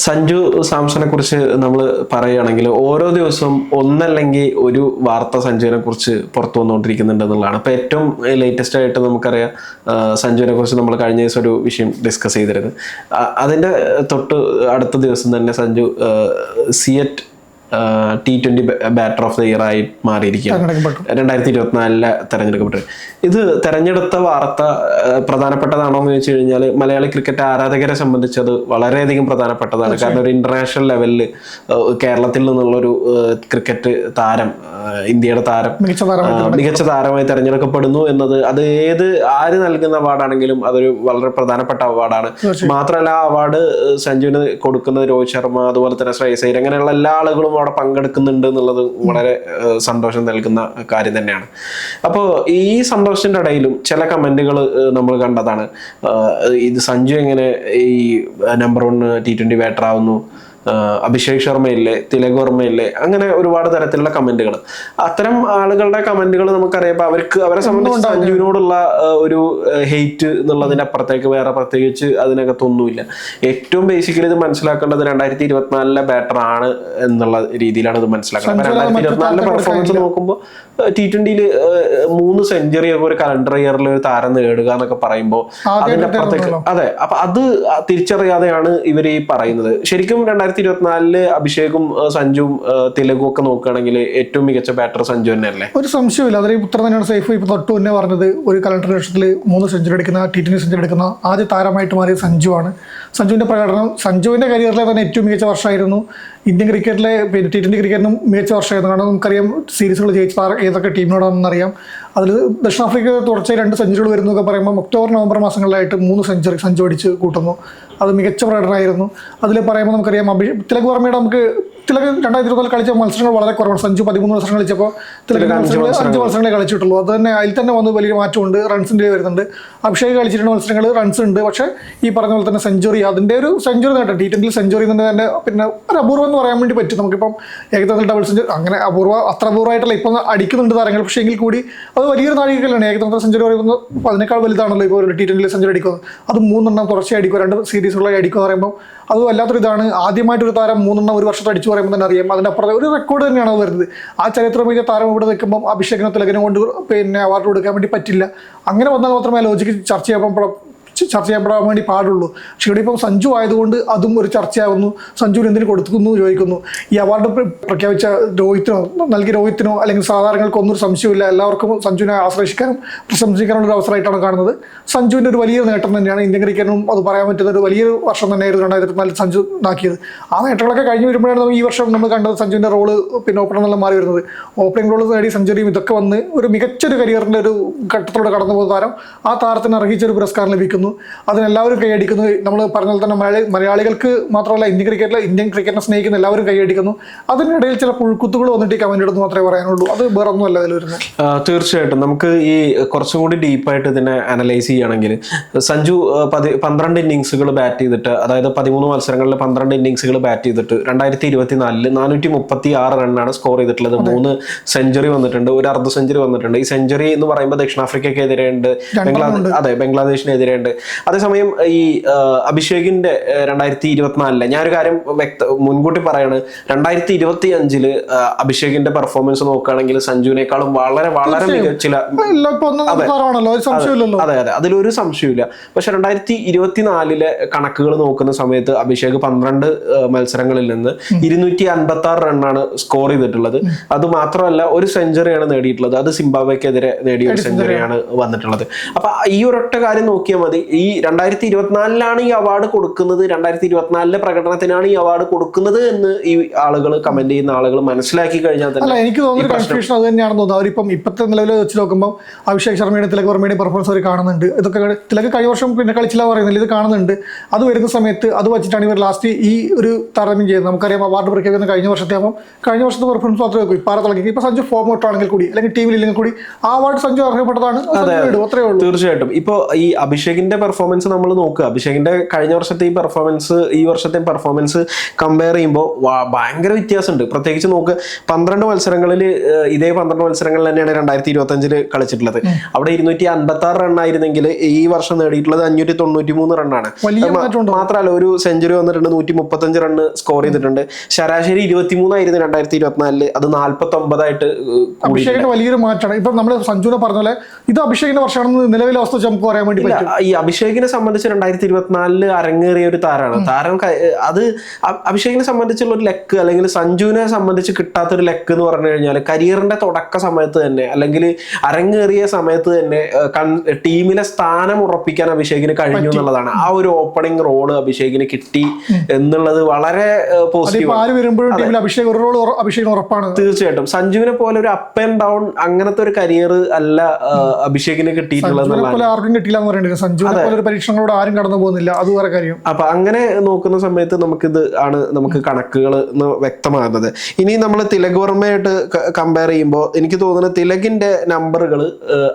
സഞ്ജു സാംസനെ കുറിച്ച് നമ്മൾ പറയുകയാണെങ്കിൽ ഓരോ ദിവസവും ഒന്നല്ലെങ്കിൽ ഒരു വാർത്ത സഞ്ജുവിനെ കുറിച്ച് പുറത്തു വന്നുകൊണ്ടിരിക്കുന്നുണ്ട് എന്നുള്ളതാണ് അപ്പൊ ഏറ്റവും ലേറ്റസ്റ്റ് ആയിട്ട് നമുക്കറിയാം സഞ്ജുവിനെ കുറിച്ച് നമ്മൾ കഴിഞ്ഞ ദിവസം ഒരു വിഷയം ഡിസ്കസ് ചെയ്തിരുന്നു അതിന്റെ തൊട്ട് അടുത്ത ദിവസം തന്നെ Sanju CEAT T twenty batter of the year ആയി മാറിയിരിക്കുകയാണ്. തെരഞ്ഞെടുക്കപ്പെട്ടു. രണ്ടായിരത്തി ഇരുപത്തിനാലിൽ തെരഞ്ഞെടുക്കപ്പെട്ടത് ഇത് തെരഞ്ഞെടുത്ത വാർത്ത പ്രധാനപ്പെട്ടതാണോ എന്ന് ചോദിച്ചു കഴിഞ്ഞാൽ മലയാളി ക്രിക്കറ്റ് ആരാധകരെ സംബന്ധിച്ച് അത് വളരെയധികം പ്രധാനപ്പെട്ടതാണ്. കാരണം ഒരു ഇന്റർനാഷണൽ ലെവലിൽ കേരളത്തിൽ നിന്നുള്ളൊരു ഒരു ക്രിക്കറ്റ് താരം ഇന്ത്യയുടെ താരം മികച്ച താരമായി തെരഞ്ഞെടുക്കപ്പെടുന്നു എന്നത് അത് ഏത് ആര് നൽകുന്ന അവാർഡാണെങ്കിലും അതൊരു വളരെ പ്രധാനപ്പെട്ട അവാർഡാണ്. മാത്രമല്ല ആ അവാർഡ് സഞ്ജുവിന് കൊടുക്കുന്നത് രോഹിത് ശർമ്മ അതുപോലെ തന്നെ ശ്രേയസ് അങ്ങനെയുള്ള എല്ലാ ആളുകളും അവിടെ പങ്കെടുക്കുന്നുണ്ട് എന്നുള്ളത് വളരെ സന്തോഷം നൽകുന്ന കാര്യം തന്നെയാണ്. അപ്പോൾ ഈ സന്തോഷത്തിന്റെ ഇടയിലും ചില കമന്റുകൾ നമ്മൾ കണ്ടതാണ്. ഇത് സഞ്ജു എങ്ങനെ ഈ number one T twenty batter ആവുന്നു? അഭിഷേക് ശർമ്മയില്ലേ തിലക് വർമ്മയില്ലേ അങ്ങനെ ഒരുപാട് തരത്തിലുള്ള കമന്റുകൾ അത്തരം ആളുകളുടെ കമന്റുകൾ നമുക്കറിയാം. അവർക്ക് അവരെ സംബന്ധിച്ച് സഞ്ജുവിനോടുള്ള ഒരു ഹെയ്റ്റ് എന്നുള്ളതിന്റെ അപ്പുറത്തേക്ക് വേറെ പ്രത്യേകിച്ച് അതിനകത്തൊന്നുമില്ല. ഏറ്റവും ബേസിക്കലി ഇത് മനസ്സിലാക്കേണ്ടത് രണ്ടായിരത്തി ഇരുപത്തിനാലിലെ ബാറ്റർ ആണ് എന്നുള്ള രീതിയിലാണ് ഇത് മനസ്സിലാക്കുന്നത് രണ്ടായിരത്തി ഇരുപത്തിനാലിലെ പെർഫോമൻസ് നോക്കുമ്പോൾ ടി ട്വന്റിയിൽ മൂന്ന് സെഞ്ചുറി ഒക്കെ ഒരു കലണ്ടർ ഇയറിൽ ഒരു താരം നേടുക എന്നൊക്കെ പറയുമ്പോൾ അതിന്റെ അപ്പുറത്തേക്ക് അതെ അപ്പൊ അത് തിരിച്ചറിയാതെയാണ് ഇവർ ഈ പറയുന്നത്. ശരിക്കും രണ്ടായിരത്തി ഇരുപത്തിനാലിൽ അഭിഷേകും സഞ്ജുവും തെലുഗു ഒക്കെ നോക്കുകയാണെങ്കിൽ ഏറ്റവും മികച്ച ബാറ്റർ സഞ്ജു തന്നെയല്ലേ? ഒരു സംശയമില്ല അതിൽ പുത്രം തന്നെയാണ് സേഫ്. ഇപ്പൊ തൊട്ട് മുന്നേ പറഞ്ഞത് ഒരു കലണ്ടർ ലക്ഷത്തിൽ മൂന്ന് സെഞ്ചുറി അടിക്കുന്ന ടി ട്വന്റി സെഞ്ചുറി അടിക്കുന്ന ആദ്യ താരമായിട്ട് മാറിയ സഞ്ജു ആണ് സഞ്ജുവിന്റെ പ്രകടനം സഞ്ജുവിന്റെ കരിയറിലെ തന്നെ ഏറ്റവും മികച്ച വർഷമായിരുന്നു. ഇന്ത്യൻ ക്രിക്കറ്റിലെ പിന്നെ ടി ട്വന്റി ക്രിക്കറ്റിനും മികച്ച വർഷമായിരുന്നു. കാരണം നമുക്കറിയാം സീരീസുകൾ ജയിച്ച ഏതൊക്കെ ടീമിനോടാണെന്നറിയാം. അതിൽ ദക്ഷിണാഫ്രിക്ക തുടർച്ചയായി രണ്ട് സെഞ്ചുറികൾ വരുന്നു ഒക്കെ പറയുമ്പോൾ ഒക്ടോബർ നവംബർ മാസങ്ങളിലായിട്ട് മൂന്ന് സെഞ്ചുറി സഞ്ജു അടിച്ച് കൂട്ടുന്നു. അത് മികച്ച പ്രകടനമായിരുന്നു. അതിൽ പറയുമ്പോൾ നമുക്കറിയാം അഭി തിലക് വർമ്മയുടെ നമുക്ക് തിലക് രണ്ടായിരത്തി ഇരുപതിൽ കളിച്ച മത്സരങ്ങൾ വളരെ കുറവാണ്. സഞ്ജു പതിമൂന്ന് മത്സരങ്ങൾ കളിച്ചപ്പോൾ തിലകൻ മത്സരങ്ങൾ അഞ്ച് മത്സരങ്ങളെ കളിച്ചിട്ടുള്ളൂ. അത് തന്നെ അതിൽ തന്നെ വന്ന് വലിയ മാറ്റമുണ്ട്. റൺസിന്റെ വരുന്നുണ്ട്. അഭിഷേക് കളിച്ചിരുന്ന മത്സരങ്ങൾ റൺസ് ഉണ്ട്. പക്ഷേ ഈ പറഞ്ഞ പോലെ തന്നെ സെഞ്ചുറി അതിന്റെ ഒരു സെഞ്ചുറി നേട്ടം ടി ട്വന്റിൽ സെഞ്ചുറി തന്നെ തന്നെ പിന്നെ ഒരു അപൂർവം എന്ന് പറയാൻ വേണ്ടി പറ്റും. നമുക്കിപ്പം ഏകദിനത്തിൽ ഡബിൾ സെഞ്ചുറി അങ്ങനെ അപൂർവ അത്ര അപൂർവമായിട്ടുള്ള ഇപ്പം അടിക്കുന്നുണ്ട് താരങ്ങൾ. പക്ഷേ എങ്കിൽ കൂടി അത് വലിയൊരു നാഴികളാണ് ഏകദിനത്തിൽ സെഞ്ചുറി പറയുന്നത് അപ്പോൾ അതിനേക്കാൾ വലുതാണല്ലോ ഇപ്പോൾ ഒരു ടി ട്വന്റിയിൽ സെഞ്ചുറി അടിക്കുന്നത്. അത് മൂന്നെണ്ണം തുടർച്ചയായി അടിക്കുക രണ്ട് സീരീസുകളായി അടിക്കുക എന്ന് പറയുമ്പോൾ അത് വല്ലാത്തൊരു ഇതാണ് ആദ്യമായിട്ടൊരു താരം മൂന്നെണ്ണം ഒരു വർഷത്തെ അടിച്ചു പറയുമ്പോൾ തന്നെ അറിയാം. അതിനപ്പുറത്തെ ഒരു റെക്കോർഡ് തന്നെയാണ് വരുന്നത്. ആ ചരിത്രം മികച്ച താരം ഇവിടെ നിൽക്കുമ്പോൾ അഭിഷേകനത്തിലകനെ കൊണ്ട് പിന്നെ അവാർഡ് കൊടുക്കാൻ വേണ്ടി പറ്റില്ല. അങ്ങനെ വന്നാൽ മാത്രമേ ലോജിക്ക് ചർച്ച ചെയ്യപ്പെടാൻ ചർച്ച ചെയ്യപ്പെടാൻ വേണ്ടി പാടുള്ളൂ. പക്ഷേ ഇവിടെ ഇപ്പം സഞ്ജു ആയതുകൊണ്ട് അതും ഒരു ചർച്ചയാകുന്നു സഞ്ജുവിന് എന്തിനു കൊടുക്കുന്നു ചോദിക്കുന്നു. ഈ അവാർഡ് പ്രഖ്യാപിച്ച രോഹിത്തിനോ നൽകിയ രോഹിത്തിനോ അല്ലെങ്കിൽ സാധാരണകൾക്ക് ഒന്നും ഒരു സംശയമില്ല എല്ലാവർക്കും സഞ്ജുവിനെ ആശ്രയിക്കാനും പ്രശംസിക്കാനുള്ള ഒരു അവസരമായിട്ടാണ് കാണുന്നത്. സഞ്ജുവിന്റെ ഒരു വലിയ നേട്ടം തന്നെയാണ് ഇന്ത്യൻ ക്രിക്കറ്റിനും അത് പറയാൻ പറ്റുന്ന ഒരു വലിയൊരു വർഷം തന്നെയായിരുന്നു രണ്ടായിരത്തി നാലിൽ സഞ്ജു നാക്കിയത്. ആ നേട്ടങ്ങളൊക്കെ കഴിഞ്ഞ് വരുമ്പോഴാണ് ഈ വർഷം നമ്മൾ കണ്ടത് സഞ്ജുവിന്റെ റോൾ പിന്നെ എന്നുള്ള മാറി വരുന്നത്. ഓപ്പണിംഗ് റോൾ നേടി സെഞ്ചുറിയും ഇതൊക്കെ വന്ന് ഒരു മികച്ചൊരു കരിയറിന്റെ ഒരു ഘട്ടത്തിലൂടെ കടന്നു പോകുന്ന താരം ആ താരത്തിന് അർഹിച്ചൊരു പുരസ്കാരം ലഭിക്കുന്നു. അതിനെല്ലാവരും കൈയടിക്കുന്നു. നമ്മൾ പറഞ്ഞ പോലെ തന്നെ മലയാളി മലയാളികൾക്ക് മാത്രമല്ല ഇന്ത്യൻ ക്രിക്കറ്റിലെ ഇന്ത്യൻ ക്രിക്കറ്റിനെ സ്നേഹിക്കുന്ന എല്ലാവരും കൈയടിക്കുന്നു. അതിനിടയിൽ ചില പുഴുക്കുത്തുകൾ വന്നിട്ട് ഈ കമന്റ് ഇടുന്നു മാത്രമേ പറയാനുള്ളൂ. അത് വേറെ ഒന്നുമല്ല അതിൽ വരുന്നത്. തീർച്ചയായിട്ടും. നമുക്ക് ഈ കുറച്ചും കൂടി ഡീപ്പായിട്ട് ഇതിനെ അനലൈസ് ചെയ്യുകയാണെങ്കിൽ സഞ്ജു പതി പന്ത്രണ്ട് ഇന്നിങ്സുകൾ ബാറ്റ് ചെയ്തിട്ട് അതായത് പതിമൂന്ന് മത്സരങ്ങളിൽ പന്ത്രണ്ട് ഇന്നിങ്സുകൾ ബാറ്റ് ചെയ്തിട്ട് രണ്ടായിരത്തി ഇരുപത്തിനാലിൽ നാനൂറ്റി മുപ്പത്തി ആറ് റണ്ണാണ് സ്കോർ ചെയ്തിട്ടുള്ളത്. മൂന്ന് സെഞ്ചുറി വന്നിട്ടുണ്ട് ഒരു അർദ്ധ സെഞ്ചുറി വന്നിട്ടുണ്ട്. ഈ സെഞ്ചുറി എന്ന് പറയുമ്പോൾ ദക്ഷിണാഫ്രിക്കക്കെതിരെ ഉണ്ട്. ബംഗ്ലാദേശ് അതെ ബംഗ്ലാദേശിനെതിരെ ഉണ്ട് അതേസമയം ഈ അഭിഷേകിന്റെ രണ്ടായിരത്തി ഇരുപത്തിനാലിലെ ഞാനൊരു കാര്യം വ്യക്ത മുൻകൂട്ടി പറയാണ്. രണ്ടായിരത്തി ഇരുപത്തി അഞ്ചിൽ അഭിഷേകിന്റെ പെർഫോമൻസ് നോക്കുകയാണെങ്കിൽ സഞ്ജുവിനേക്കാളും വളരെ വളരെ സംശയമില്ലല്ലോ അതെ. അതെ അതിലൊരു സംശയമില്ല പക്ഷെ രണ്ടായിരത്തി ഇരുപത്തിനാലിലെ കണക്കുകൾ നോക്കുന്ന സമയത്ത് അഭിഷേക് പന്ത്രണ്ട് മത്സരങ്ങളിൽ നിന്ന് ഇരുന്നൂറ്റി അൻപത്തി ആറ് റണ്ണാണ് സ്കോർ ചെയ്തിട്ടുള്ളത്. അത് മാത്രമല്ല ഒരു സെഞ്ചുറിയാണ് നേടിയിട്ടുള്ളത്. അത് സിംബാബ്വെക്കെതിരെ നേടിയ ഒരു സെഞ്ചുറിയാണ്. വന്നിട്ടുള്ളത്. അപ്പൊ ഈ ഒരൊറ്റ കാര്യം നോക്കിയാൽ മതി. ഈ രണ്ടായിരത്തി ഇരുപത്തിനാലിലാണ് ഈ അവാർഡ് കൊടുക്കുന്നത്. രണ്ടായിരത്തി ഇരുപത്തിനാലിലെ പ്രകടനത്തിനാണ് ഈ അവാർഡ് കൊടുക്കുന്നത് എന്ന് ഈ ആളുകൾ കമന്റ് ചെയ്യുന്ന ആളുകൾ മനസ്സിലാക്കി കഴിഞ്ഞാൽ അല്ല തന്നെ എനിക്ക് തോന്നുന്നു കൺഫ്യൂഷൻ അത് തന്നെയാണെന്ന് തോന്നുന്നത് അവരിപ്പം ഇപ്പോഴത്തെ നിലവിൽ വെച്ച് നോക്കുമ്പോൾ അഭിഷേക് ശർമ്മയുടെ തിലക് വർമ്മയുടെ പെർഫോമൻസ് അവർ കാണുന്നുണ്ട്. ഇതൊക്കെ തിലക് കഴിഞ്ഞ വർഷം പിന്നെ കളിച്ചില്ല പറയുന്നില്ല. ഇത് കാണുന്നുണ്ട്. അത് വരുന്ന സമയത്ത് അത് വെച്ചിട്ടാണ് ഇവർ ലാസ്റ്റ് ഈ ഒരു താരതമ്യം ചെയ്യുന്നത്. നമുക്കറിയാം അവാർഡ് പ്രഖ്യാപിക്കുന്ന കഴിഞ്ഞ വർഷത്തെ ആകുമ്പോൾ കഴിഞ്ഞ വർഷത്തെ പെർഫോമൻസ് മാത്രമേ നോക്കൂ. ഇപ്പാറ തിളക്കി. ഇപ്പൊ സഞ്ജു ഫോം ഔട്ടാണെങ്കിൽ കൂടി അല്ലെങ്കിൽ ടീമിൽ ഇല്ലെങ്കിൽ കൂടി ആ അവാർഡ് സഞ്ജു അർഹപ്പെട്ടതാണ്. അത് സഞ്ജു നേടും അത്രേ ഉള്ളൂ. തീർച്ചയായിട്ടും. ഇപ്പൊ ഈ അഭിഷേകിന്റെ അഭിഷേകിന്റെ പെർഫോമൻസ് നമ്മൾ നോക്കുക. അഭിഷേകിന്റെ കഴിഞ്ഞ വർഷത്തെ ഈ പെർഫോമൻസ് ഈ വർഷത്തെ പെർഫോമൻസ് കമ്പയർ ചെയ്യുമ്പോൾ ഭയങ്കര വ്യത്യാസമുണ്ട്. പ്രത്യേകിച്ച് നോക്ക് പന്ത്രണ്ട് മത്സരങ്ങളിൽ ഇതേ പന്ത്രണ്ട് മത്സരങ്ങളിൽ തന്നെയാണ് രണ്ടായിരത്തി ഇരുപത്തി അഞ്ചിൽ കളിച്ചിട്ടുള്ളത് അവിടെ ഇരുന്നൂറ്റി അൻപത്തി ആറ് റണ്ണായിരുന്നെങ്കിൽ ഈ വർഷം നേടിയിട്ടുള്ളത് അഞ്ഞൂറ്റി തൊണ്ണൂറ്റി മൂന്ന് റണ്ണാണ് മാത്രമല്ല ഒരു സെഞ്ചുറി വന്നിട്ടുണ്ട് നൂറ്റി മുപ്പത്തഞ്ച് റണ്ണ് സ്കോർ ചെയ്തിട്ടുണ്ട്. ശരാശരി ഇരുപത്തി മൂന്നായിരുന്നു രണ്ടായിരത്തി ഇരുപത്തിനാലിൽ അത് നാല്പത്തി ഒമ്പതായിട്ട് അഭിഷേകിന്റെ വലിയൊരു മാറ്റമാണ്. ഇപ്പൊ നമ്മൾ സഞ്ജുനെ പറഞ്ഞ പോലെ ഇത് അഭിഷേകിന്റെ വർഷമാണെന്ന് നിലവിലെ അവസ്ഥ നമുക്ക് പറയാൻ വേണ്ടി ഈ അഭിഷേകിനെ സംബന്ധിച്ച് രണ്ടായിരത്തി ഇരുപത്തിനാലിൽ അരങ്ങേറിയ ഒരു താരമാണ്. താരം അത് അഭിഷേകിനെ സംബന്ധിച്ചുള്ള ഒരു ലെക്ക് അല്ലെങ്കിൽ സഞ്ജുവിനെ സംബന്ധിച്ച് കിട്ടാത്ത ഒരു ലെക്ക് എന്ന് പറഞ്ഞു കഴിഞ്ഞാൽ കരിയറിന്റെ തുടക്ക സമയത്ത് തന്നെ അല്ലെങ്കിൽ അരങ്ങേറിയ സമയത്ത് തന്നെ ടീമിലെ സ്ഥാനം ഉറപ്പിക്കാൻ അഭിഷേകിന് കഴിഞ്ഞു എന്നുള്ളതാണ്. ആ ഒരു ഓപ്പണിംഗ് റോൾ അഭിഷേകിന് കിട്ടി എന്നുള്ളത് വളരെ പോസിറ്റീവ് അഭിഷേക് ഒരു റോൾ അഭിഷേക് ഉറപ്പാണ്. തീർച്ചയായിട്ടും. സഞ്ജുവിനെ പോലെ ഒരു അപ്പ് ആൻഡ് ഡൗൺ അങ്ങനത്തെ ഒരു കരിയർ അല്ല അഭിഷേകിന് കിട്ടിയിട്ടുള്ളത് ആർക്കും എന്ന് പറയുന്നത് സഞ്ജുവിനെ പരീക്ഷണങ്ങളോട് ആരും കടന്നു പോകുന്നില്ല. അത് വേറെ കാര്യം. അപ്പൊ അങ്ങനെ നോക്കുന്ന സമയത്ത് നമുക്കിത് ആണ് നമുക്ക് കണക്കുകൾ വ്യക്തമാകുന്നത്. ഇനി നമ്മൾ തിലക് വർമ്മയായിട്ട് കമ്പയർ ചെയ്യുമ്പോൾ എനിക്ക് തോന്നുന്നത് തിലകിന്റെ നമ്പറുകൾ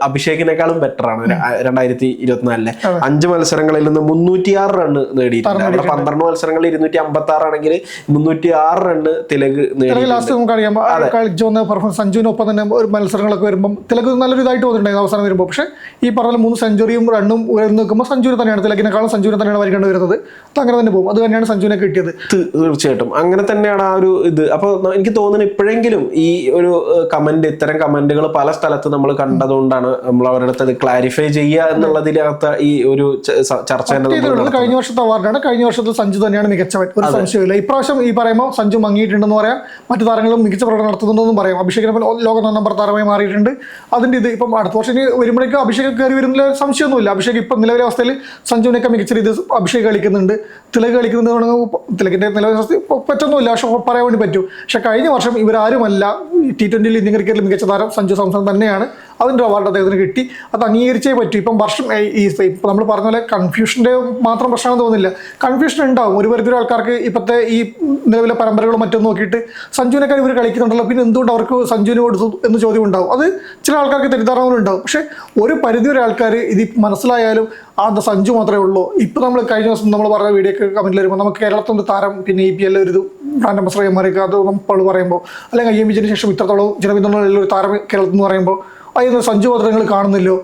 അഭിഷേകിനേക്കാളും ബെറ്റർ ആണ്. രണ്ടായിരത്തി ഇരുപത്തിനാലിലെ. അഞ്ച് മത്സരങ്ങളിൽ നിന്ന് മുന്നൂറ്റിയാറ് റണ്ണ് നേടിയിട്ടുണ്ട്. അവിടെ പന്ത്രണ്ട് മത്സരങ്ങളിൽ ഇരുന്നൂറ്റി അമ്പത്തി ആറ് ആണെങ്കിൽ മുന്നൂറ്റി ആറ് റണ്ണ് തിലക് ലാസ്റ്റ് നമുക്കറിയാം ആ കളിച്ചു വന്ന പെർഫോമൻസ് സഞ്ജുവിനൊപ്പം തന്നെ ഒരു മത്സരങ്ങളൊക്കെ വരുമ്പോൾ തിലക് നല്ലൊരു ഇതായിട്ട് തോന്നിയിട്ടുണ്ടായിരുന്നു അവസാനം വരുമ്പോൾ പക്ഷേ ഈ പറഞ്ഞ മൂന്ന് സെഞ്ചുറിയും റണ്ണും ഉയർന്നു നിൽക്കുമ്പോൾ സഞ്ജുവിനെ തന്നെയാണ്. തിലകിനേക്കാളും സഞ്ജുവിനെ തന്നെയാണ് വരിക വരുന്നത്. അത് അങ്ങനെ തന്നെ പോകും. അത് തന്നെയാണ് സഞ്ജുവിനെ കിട്ടിയത്. തീർച്ചയായിട്ടും. അങ്ങനെ തന്നെയാണ് ആ ഒരു ഇത്. അപ്പോൾ എനിക്ക് തോന്നുന്നു ഇപ്പോഴെങ്കിലും ഈ ഒരു കമന്റ് ഇത്തരം കമന്റുകൾ പല സ്ഥലത്ത് നമ്മൾ കണ്ടതുകൊണ്ടാണ് നമ്മൾ അവരുടെ അടുത്ത് ക്ലാരിഫൈ ചെയ്യുക എന്നുള്ളതിനകത്ത് ഈ ഒരു ചർച്ച കഴിഞ്ഞ വർഷത്തെ അവാർഡാണ് കഴിഞ്ഞ വർഷത്തിൽ സഞ്ജു തന്നെയാണ് മികച്ചവൻ. ഒരു സംശയമില്ല ഇപ്രാവശ്യം ഈ പറയുമ്പോൾ സഞ്ജു മങ്ങിയിട്ടുണ്ടെന്ന് പറയാം. മറ്റു താരങ്ങളും മികച്ച പ്രകടനം നടത്തുന്നുണ്ടെന്നും പറയാം. അഭിഷേകിനെ ലോക നമ്പർ താരമായി മാറിയിട്ടുണ്ട്. അതിന്റെ ഇത് ഇപ്പം അടുത്ത വർഷം ഇനി വരുമ്പോഴേക്കും അഭിഷേക് കയറി വരുന്നില്ല. സംശയമൊന്നുമില്ല. അഭിഷേക് ഇപ്പം നിലവിലെ അവസ്ഥയിൽ സഞ്ജുവിനൊക്കെ മികച്ച രീതിയിൽ അഭിഷേക് കളിക്കുന്നുണ്ട്. തിലക് കളിക്കുന്നുണ്ട് തിലകിന്റെ നിലവിലെ അവസ്ഥ പറ്റൊന്നുമില്ല പക്ഷെ പറയാൻ വേണ്ടി പറ്റും. പക്ഷെ കഴിഞ്ഞ വർഷം ഇവരാരുമല്ല ടി ട്വന്റിയിൽ ഇന്ത്യൻ ക്രിക്കറ്റിൽ മികച്ച താരം സഞ്ജു സാംസൺ തന്നെയാണ് അതിന്റെ അവാർഡ് അദ്ദേഹത്തിന് കിട്ടി. അത് അംഗീകരിച്ചേ പറ്റൂ. ഇപ്പം വർഷം ഈ ഇപ്പം നമ്മൾ പറഞ്ഞ പോലെ കൺഫ്യൂഷന്റെ മാത്രം പ്രശ്നമാണെന്ന് തോന്നുന്നില്ല. കൺഫ്യൂഷൻ ഉണ്ടാവും. ഒരു പരിധി ആൾക്കാർക്ക് ഇപ്പോഴത്തെ ഈ നിലവിലെ പരമ്പരകളും മറ്റും നോക്കിയിട്ട് സഞ്ജുവിനേക്കാൾ ഇവർ കളിക്കുന്നുണ്ടല്ലോ. പിന്നെ എന്തുകൊണ്ട് അവർക്ക് സഞ്ജുവിന് കൊടുത്തു എന്ന് ചോദ്യം ഉണ്ടാവും. അത് ചില ആൾക്കാർക്ക് തെറ്റിദ്ധാരണ ഉണ്ടാവും പക്ഷേ ഒരു പരിധി വരെ ഇത് മനസ്സിലായാലും ആ സഞ്ജു മാത്രമേ ഉള്ളൂ. ഇപ്പൊ നമ്മൾ കഴിഞ്ഞ ദിവസം നമ്മൾ പറഞ്ഞ വീഡിയോ ഒക്കെ കമന്റിൽ വരുമ്പോൾ നമുക്ക് കേരളത്തിന്റെ താരം പിന്നെ ഇ പി എൽ ഒരു ബ്രാൻഡ് അംബസഡർ മാറിയൊക്കെ. അത് നമ്മൾ പറയുമ്പോൾ അല്ലെങ്കിൽ ഐ എം ബിജിന് ശേഷം ഇത്രത്തോളം ജനപിന്തുണയുള്ള ഒരു താരം കേരളത്തിൽ നിന്ന് പറയുമ്പോൾ അതിന് സഞ്ജു മാത്രം നിങ്ങൾ കാണുന്നില്ലോ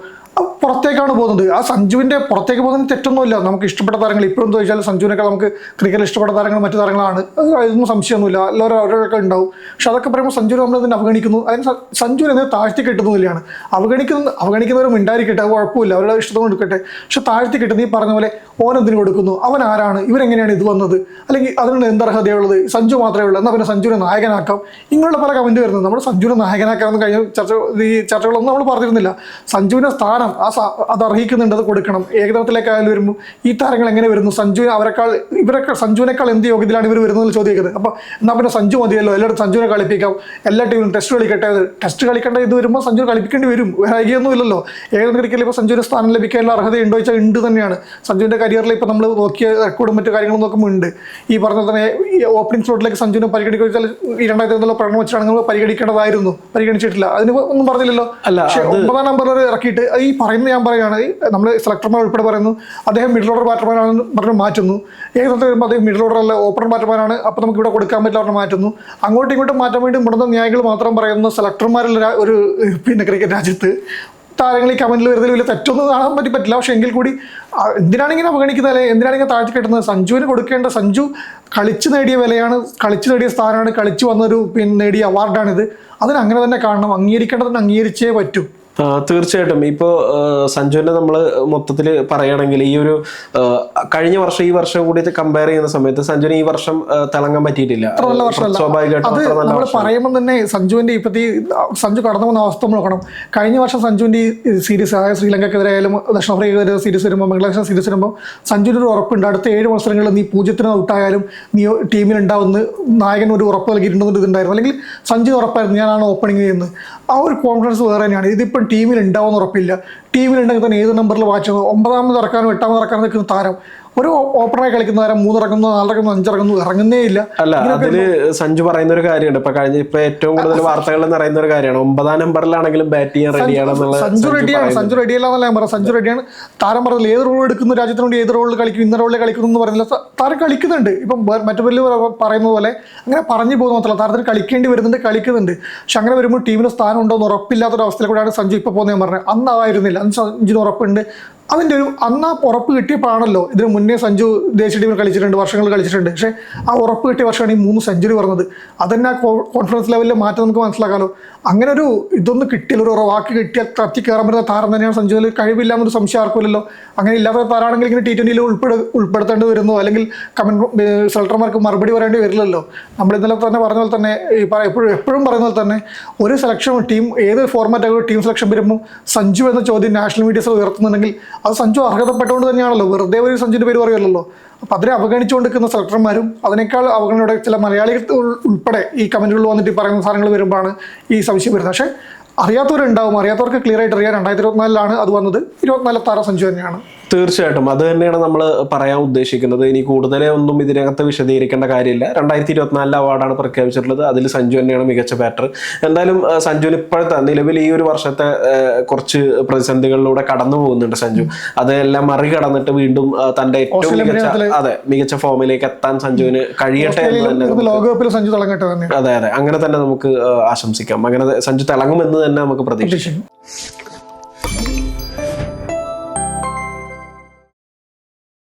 പുറത്തേക്കാണ് പോകുന്നത്. ആ സഞ്ജുവിന്റെ പുറത്തേക്ക് പോകുന്നതിന് തെറ്റൊന്നുമില്ല. നമുക്ക് ഇഷ്ടപ്പെട്ട താരങ്ങൾ ഇപ്പോഴും ചോദിച്ചാൽ സഞ്ജുവിനേക്കാൾ നമുക്ക് ക്രിക്കറ്റിൽ ഇഷ്ടപ്പെട്ട താരങ്ങൾ മറ്റു താരങ്ങളാണ്. അത് അതൊന്നും സംശയമൊന്നുമില്ല. എല്ലാവരും അവരൊക്കെ ഉണ്ടാവും. പക്ഷെ അതൊക്കെ പറയുമ്പോൾ സഞ്ജുവിനെ നമ്മൾ അതിനെ അവഗണിക്കുന്നു. അതിന് സഞ്ജുവിനെ അതിനെ താഴ്ത്തി കിട്ടുന്നില്ലാണ് അവഗണിക്കുന്ന അവഗണിക്കുന്നവർ മിണ്ടായിരിക്കട്ടെ അത് കുഴപ്പമില്ല. അവരുടെ ഇഷ്ടത്തോടെ എടുക്കട്ടെ. പക്ഷെ താഴ്ത്തി കിട്ടുന്ന ഈ പറഞ്ഞ പോലെ ഓൻ കൊടുക്കുന്നു? അവൻ ആരാണ്? ഇവരെങ്ങനെയാണ് ഇത് വന്നത്? അല്ലെങ്കിൽ അതിനുള്ള എന്ത് അർഹതയുള്ളത് സഞ്ജു മാത്രമേ ഉള്ളൂ. എന്നാൽ പിന്നെ സഞ്ജുവിനെ നായകനാക്കാം. ഇങ്ങനെയുള്ള പല കമന്റ് വരുന്നത് നമ്മൾ സഞ്ജുവിനെ നായകനാക്കാമെന്ന് കഴിഞ്ഞ ചർച്ച ഈ ചർച്ചകളൊന്നും നമ്മൾ പറഞ്ഞിരുന്നില്ല. സഞ്ജുവിന്റെ സ്ഥാനം ആ അത് അർഹിക്കുന്നുണ്ട് അത് കൊടുക്കണം. ഏകദിനത്തിലേക്കായാലും വരുമ്പോൾ ഈ താരങ്ങൾ എങ്ങനെ വരുന്നു? സഞ്ജു അവരെക്കാൾ ഇവരെക്കാൾ സഞ്ജുവിനേക്കാൾ എന്ത് യോഗ്യതയിലാണ് ഇവർ വരുന്നത് ചോദിക്കുന്നത് അപ്പോൾ എന്നാൽ പിന്നെ സഞ്ജു മതിയല്ലോ. എല്ലായിടത്തും സഞ്ജുവിനെ കളിപ്പിക്കാം. എല്ലാ ടീമിലും ടെസ്റ്റ് കളിക്കട്ടെ. ടെസ്റ്റ് കളിക്കേണ്ട ഇത് വരുമ്പോൾ സഞ്ജു കളിപ്പിക്കേണ്ടി വരും. വൈകിയൊന്നും ഇല്ലല്ലോ. ഏകദിന ക്രിക്കറ്റിൽ ഇപ്പോൾ സഞ്ജുവിന് സ്ഥാനം ലഭിക്കാനുള്ള അർഹത ഉണ്ടോ വെച്ചാൽ ഉണ്ട് തന്നെയാണ്. സഞ്ജുവിന്റെ കരിയറിൽ ഇപ്പോൾ നമ്മൾ നോക്കിയ റെക്കോർഡും മറ്റു കാര്യങ്ങളും നോക്കുമ്പോൾ ഉണ്ട്. ഈ പറഞ്ഞ തന്നെ ഈ ഓപ്പണിംഗ് സ്ലോട്ടിലേക്ക് സഞ്ജുവിനെ പരിഗണിക്കുക ഈ രണ്ടായിരത്തി പ്രകടനം വെച്ചിട്ടാണെങ്കിൽ നമ്മൾ പരിഗണിക്കേണ്ടതായിരുന്നു. പരിഗണിച്ചിട്ടില്ല. അതിന് ഒന്നും പറഞ്ഞില്ലല്ലോ. അല്ല, ഒമ്പതാം നമ്പറിൽ ഇറക്കിയിട്ട് ഈ പറയുന്ന ഞാൻ പറയുകയാണ് നമ്മൾ സെലക്ടർമാർ ഉൾപ്പെടെ പറയുന്നു അദ്ദേഹം മിഡിൽ ഓർഡർ ബാറ്റർമാനാണെന്ന് പറഞ്ഞ് മാറ്റുന്നു. ഏകദേശത്തിൽ വരുമ്പോൾ അദ്ദേഹം മിഡിൽ ഓർഡർ അല്ല ഓപ്പണർ ബാറ്റർമാനാണ് അപ്പോൾ നമുക്ക് ഇവിടെ കൊടുക്കാൻ പറ്റില്ല പറഞ്ഞ് മാറ്റുന്നു. അങ്ങോട്ടും ഇങ്ങോട്ടും മാറ്റാൻ വേണ്ടി മുടന്ന ന്യായങ്ങൾ മാത്രം പറയുന്ന സെലക്ടർമാരുള്ള ഒരു പിന്നെ ക്രിക്കറ്റ് രാജ്യത്ത്. താരങ്ങൾ ഈ കമന്റിൽ വരുന്നതിൽ വലിയ തെറ്റൊന്നും കാണാൻ പറ്റി പറ്റില്ല. പക്ഷേ എങ്കിൽ കൂടി എന്തിനാണെങ്കിലും എന്തിനാണ് ഇങ്ങനെ അവഗണിക്കുന്നത്? അല്ലെ എന്തിനാണിങ്ങനെ താഴ്ച കിട്ടുന്നത്? സഞ്ജുവിന് കൊടുക്കേണ്ട സഞ്ജു കളിച്ച് നേടിയ വിലയാണ് കളിച്ച് നേടിയ സ്ഥാനമാണ് കളിച്ച് വന്നൊരു പിന്നെ നേടിയ അവാർഡാണിത് അതിന് അങ്ങനെ തന്നെ കാണണം. അംഗീകരിക്കേണ്ടതിന് അംഗീകരിച്ചേ പറ്റൂ. തീർച്ചയായിട്ടും. ഇപ്പോൾ സഞ്ജുവിനെ നമ്മൾ മൊത്തത്തിൽ പറയുകയാണെങ്കിൽ ഈ ഒരു കഴിഞ്ഞ വർഷം ഈ വർഷം കൂടി കമ്പയർ ചെയ്യുന്ന സമയത്ത് സഞ്ജുവിന് ഈ വർഷം തിളങ്ങാൻ പറ്റിയിട്ടില്ല. സ്വാഭാവികമായിട്ടും പറയുമ്പോൾ തന്നെ സഞ്ജുവിന്റെ ഇപ്പത്തി സഞ്ജു കടന്നു വന്ന അവസ്ഥ നോക്കണം. കഴിഞ്ഞ വർഷം സഞ്ജുവിന്റെ സീരീസ് അതായത് ശ്രീലങ്കക്കെതിരായാലും ദക്ഷിണാഫ്രിക്കെതിരെ സീരീസ് വരുമ്പോൾ ബംഗ്ലാദേശ് സീരീസ് വരുമ്പോൾ സഞ്ജുവിന് ഒരു ഉറപ്പുണ്ട്. അടുത്ത ഏഴ് മത്സരങ്ങളിൽ നീ പൂജ്യത്തിന് ഔട്ടായാലും നീ ടീമിൽ ഉണ്ടാവുന്ന നായകൻ ഒരു ഉറപ്പ് നൽകിയിട്ടുണ്ടെന്ന് ഇതുണ്ടായിരുന്നു. അല്ലെങ്കിൽ സഞ്ജു ഉറപ്പായിരുന്നു ഞാനാണ് ഓപ്പണിംഗ് ചെയ്യുന്നത്. ആ ഒരു കോൺഫിഡൻസ് വേറെ തന്നെയാണ്. ഇതിപ്പം ടീമിൽ ഉണ്ടാവുമെന്ന് ഉറപ്പില്ല. ടീമിലുണ്ടെങ്കിൽ തന്നെ ഏത് നമ്പറിൽ വായിച്ചത് ഒമ്പതാമത് ഇറക്കാനും എട്ടാമത് ഇറക്കാനും നിൽക്കുന്ന താരം. ഒരു ഓപ്പണറായി കളിക്കുന്ന താരം മൂന്നിറങ്ങുന്നു നാലിറങ്ങുന്നു അഞ്ചിറങ്ങുന്നു ഇറങ്ങുന്നേ ഇല്ല. അല്ല അതിൽ സഞ്ജു പറയുന്ന ഒരു കാര്യമുണ്ട്. ഇപ്പൊ കഴിഞ്ഞ ഇപ്പൊ ഏറ്റവും കൂടുതൽ വാർത്തകളിൽ നിറയുന്ന ഒരു കാര്യമാണ്. ഒമ്പതാം നമ്പറിലാണെങ്കിലും ബാറ്റ് ചെയ്യാൻ റെഡിയാണെന്നുള്ള സഞ്ജു റെഡിയാണ് സഞ്ജു റെഡിയല്ല എന്നല്ല ഞാൻ പറയാം സഞ്ജു റെഡിയാണ് താരം പറഞ്ഞില്ല ഏത് റോൾ എടുക്കുന്നു രാജ്യത്തിന് വേണ്ടി ഏത് റോളിൽ കളിക്കും ഇന്ന റോളിൽ കളിക്കുന്നു എന്ന് പറയുന്നില്ല ത- താരം കളിക്കുന്നുണ്ട്. ഇപ്പം ബ- മറ്റു പേരിൽ പറയുന്ന പോലെ അങ്ങനെ പറഞ്ഞു പോകുന്ന മാത്രമല്ല താരത്തിന് കളിക്കേണ്ടി വരുന്നുണ്ട് കളിക്കുന്നുണ്ട്. പക്ഷെ അങ്ങനെ വരുമ്പോൾ ടീമിന് സ്ഥാനം ഉണ്ടോ എന്ന് ഉറപ്പില്ലാത്തൊരു അവസ്ഥയിൽ കൂടെയാണ് സഞ്ജു ഇപ്പോൾ പോകുന്നത് പറഞ്ഞത്. അന്ന് ആയിരുന്നില്ല. അന്ന് സഞ്ജുന് ഉറപ്പുണ്ട്. അതിന്റെ ഒരു അന്ന് ആ ഉറപ്പ് കിട്ടിയപ്പോഴാണല്ലോ ഇതിന് മുന്നേ സഞ്ജു ദേശീയ ടീമിൽ കളിച്ചിട്ടുണ്ട് വർഷങ്ങൾ കളിച്ചിട്ടുണ്ട്. പക്ഷേ ആ ഉറപ്പ് കിട്ടിയ വർഷമാണ് ഈ മൂന്ന് സെഞ്ചുറി പറഞ്ഞത്. അതന്നെ ആ കോൺഫിഡൻസ് ലെവലിൽ മാറ്റം നമുക്ക് മനസ്സിലാക്കാമല്ലോ അങ്ങനെ ഒരു ഇതൊന്നും കിട്ടിയില്ല. ഒരു വാക്ക് കിട്ടിയാൽ തത്തി കയറാൻ പറ്റുന്ന താരം തന്നെയാണ് സഞ്ജുവിൽ കഴിവില്ല എന്നൊരു സംശയം ആർക്കുമില്ലല്ലോ അങ്ങനെ ഇല്ലാത്ത താരാണെങ്കിൽ ഇങ്ങനെ ടി ട്വന്റിയിൽ ഉൾപ്പെടെ ഉൾപ്പെടുത്തേണ്ടി വരുന്നു? അല്ലെങ്കിൽ കമന്റ് സെലക്ടർമാർക്ക് മറുപടി പറയേണ്ടി വരില്ലല്ലോ. നമ്മൾ ഇന്നലെ തന്നെ പറഞ്ഞ പോലെ തന്നെ എപ്പോഴും എപ്പോഴും പറയുന്ന പോലെ തന്നെ ഒരു സെലക്ഷൻ ടീം ഏത് ഫോർമാറ്റ് ടീം സെലക്ഷൻ വരുമ്പോൾ സഞ്ജു എന്ന ചോദ്യം നാഷണൽ മീഡിയസ് ഉയർത്തുന്നുണ്ടെങ്കിൽ അത് സഞ്ജു അർഹതപ്പെട്ടുകൊണ്ട് തന്നെയാണല്ലോ. വെറുതെ ഒരു സഞ്ജുവിന്റെ പേര് പറയുമല്ലോ അപ്പോൾ അതിനെ അവഗണിച്ചു കൊണ്ടിരിക്കുന്ന സെലക്ടർമാരും അതിനേക്കാൾ അവഗണനയോടെ ചില മലയാളികൾ ഉൾപ്പെടെ ഈ കമന്റുകളിൽ വന്നിട്ട് പറയുന്ന സാധനങ്ങൾ വരുമ്പോഴാണ് ഈ സംശയം വരുന്നത്. പക്ഷേ അറിയാത്തവരുണ്ടാവും. അറിയാത്തവർക്ക് ക്ലിയർ ആയിട്ട് അറിയാം. രണ്ടായിരത്തി ഇരുപത്തിനാലിലാണ് അത് വന്നത്. ഇരുപത്തിനാല് താര സഞ്ജു തന്നെയാണ്. തീർച്ചയായിട്ടും. അത് തന്നെയാണ് നമ്മൾ പറയാൻ ഉദ്ദേശിക്കുന്നത്. ഇനി കൂടുതലേ ഒന്നും ഇതിനകത്ത് വിശദീകരിക്കേണ്ട കാര്യമില്ല. രണ്ടായിരത്തി ഇരുപത്തിനാലിലെ അവാർഡാണ് പ്രഖ്യാപിച്ചിട്ടുള്ളത്. അതിൽ സഞ്ജു തന്നെയാണ് മികച്ച ബാറ്റർ എന്തായാലും സഞ്ജു സഞ്ജുവിന് ഇപ്പോഴത്തെ നിലവിൽ ഈ ഒരു വർഷത്തെ കുറച്ച് പ്രതിസന്ധികളിലൂടെ കടന്നു പോകുന്നുണ്ട് സഞ്ജു. അതെല്ലാം മറികടന്നിട്ട് വീണ്ടും തന്റെ ഏറ്റവും മികച്ച അതെ മികച്ച ഫോമിലേക്ക് എത്താൻ സഞ്ജുവിന് കഴിയട്ടെ എന്ന് തന്നെ അതെ അതെ. അങ്ങനെ തന്നെ നമുക്ക് ആശംസിക്കാം. അങ്ങനെ സഞ്ജു തിളങ്ങുമെന്ന് തന്നെ നമുക്ക് പ്രതീക്ഷിക്കും.